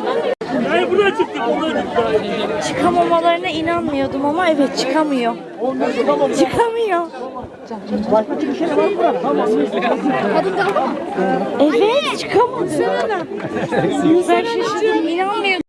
Hadi. Hayır buradan çıktık. Çıkamamalarına inanmıyordum ama evet çıkamıyor. Çıkamıyor. Evet çıkamadı. Ben şaşırdım inanmıyordum.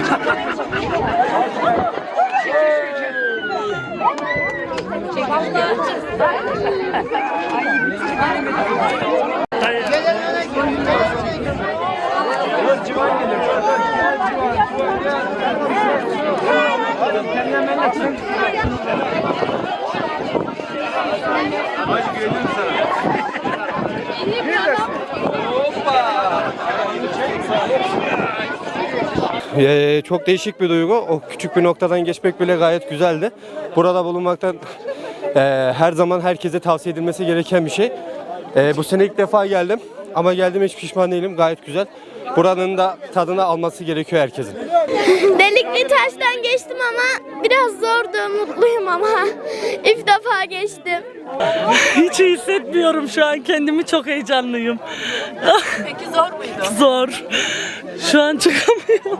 Ee, çok değişik bir duygu. O küçük bir noktadan geçmek bile gayet güzeldi. Burada bulunmaktan e, her zaman herkese tavsiye edilmesi gereken bir şey. E, bu sene ilk defa geldim ama geldiğime hiç pişman değilim. Gayet güzel. Buranın da tadını alması gerekiyor herkesin. Delikli taştan geçtim ama biraz zordu. Mutluyum ama. İlk defa geçtim. Hiç iyi hissetmiyorum şu an. Kendimi çok heyecanlıyım. Peki zor muydu? Zor. Şu an çıkamıyorum.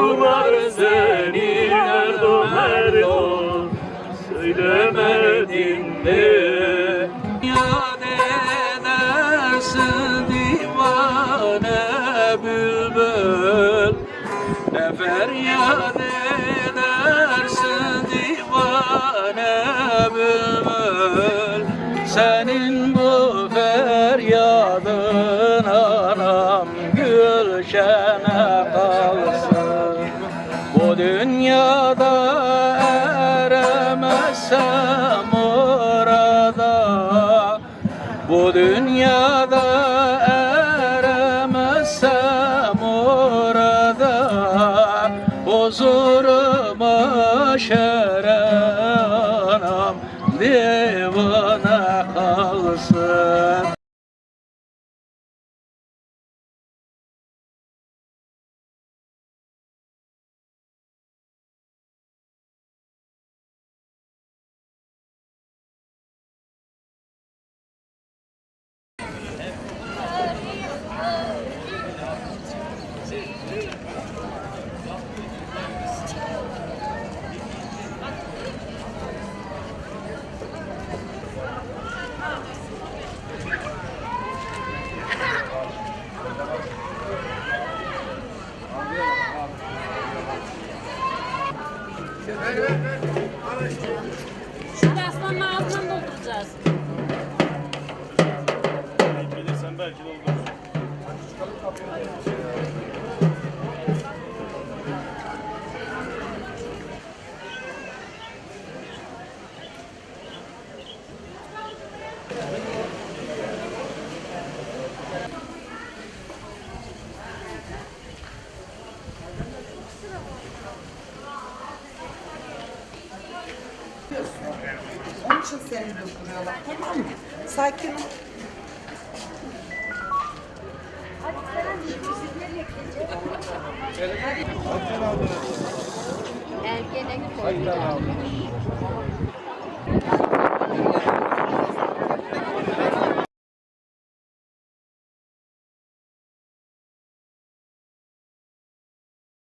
Vururlar seni Erdo Erdo Söylemedin mi? Yad edersin divane bülbül. Ne feryat edersin divane bülbül. Senin bu feryadın eremezsem orada Bu dünyada eremezsem orada Huzuruma şere anam divane kalsın Şimdi aslanın ağzından dolduracağız. Gelirsen belki doldurursun. Onun için seni durduruyorlar. Tamam mı? Sakin ol. Ergenek koydu.